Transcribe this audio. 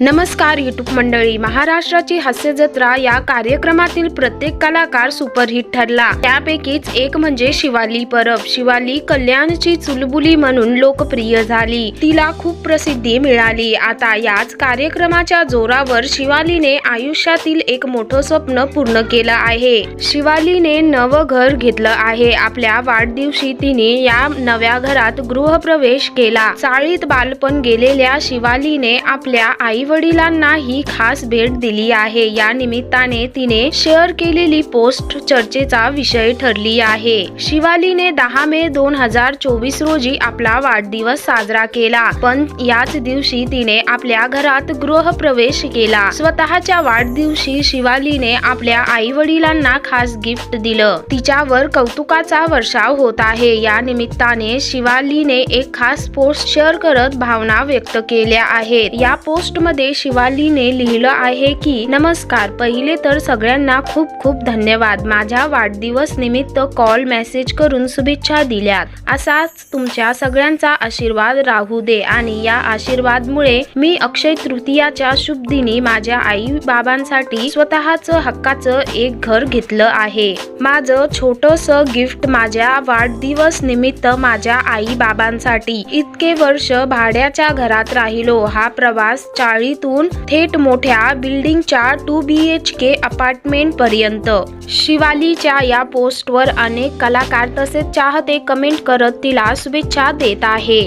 नमस्कार यूट्यूब मंडळी. महाराष्ट्राची हास्य जत्रा या कार्यक्रमातील प्रत्येक कलाकार सुपरहिट ठरला. त्यापैकीच एक म्हणजे शिवाली परब. शिवाली कल्याणची चुलबुली म्हणून लोकप्रिय झाली. तिला खूप प्रसिद्धी मिळाली. आता याच कार्यक्रमाच्या जोरावर शिवालीने आयुष्यातील एक मोठं स्वप्न पूर्ण केलं आहे. शिवालीने नवं घर घेतलं आहे. आपल्या वाढदिवशी तिने या नव्या घरात गृहप्रवेश केला. चाळीत बालपण गेलेल्या शिवालीने आपल्या आई आईवडिलांनाही खास भेट दिली आहे. या निमित्ताने तिने शेअर केलेली पोस्ट चर्चेचा विषय ठरली आहे. शिवालीने दहा मे दोन हजार चोवीस रोजी आपला वाढदिवस साजरा केला. पण याच दिवशी तिने आपल्या घरात गृहप्रवेश केला. स्वतःच्या वाढदिवशी शिवालीने आपल्या आई वडिलांना खास गिफ्ट दिलं. तिच्यावर कौतुकाचा वर्षाव होत आहे. या निमित्ताने शिवालीने एक खास पोस्ट शेअर करत भावना व्यक्त केल्या आहेत. या पोस्टमध्ये शिवालीने लिहिलं आहे की नमस्कार. पहिले तर सगळ्यांना खूप खूप धन्यवाद. माझ्या वाढदिवस निमित्त कॉल मेसेज करून शुभेच्छा दिल्यात. असाच तुमच्या सगळ्यांचा आशीर्वाद राहू दे आणि या आशीर्वादमुळे मी अक्षय तृतीयाच्या शुभ दिनी माझ्या आई बाबांसाठी स्वतःच हक्काचं एक घर घेतलं आहे. माझं छोटस गिफ्ट माझ्या वाढदिवस निमित्त माझ्या आई बाबांसाठी इतके वर्ष भाड्याच्या घरात राहिलो. हा प्रवास चाळीतून थेट मोठ्या बिल्डिंगच्या two B H K apartment पर्यंत शिवालीच्या या पोस्टवर अनेक कलाकार तसेच चाहते कमेंट करत तिला शुभेच्छा देत आहे.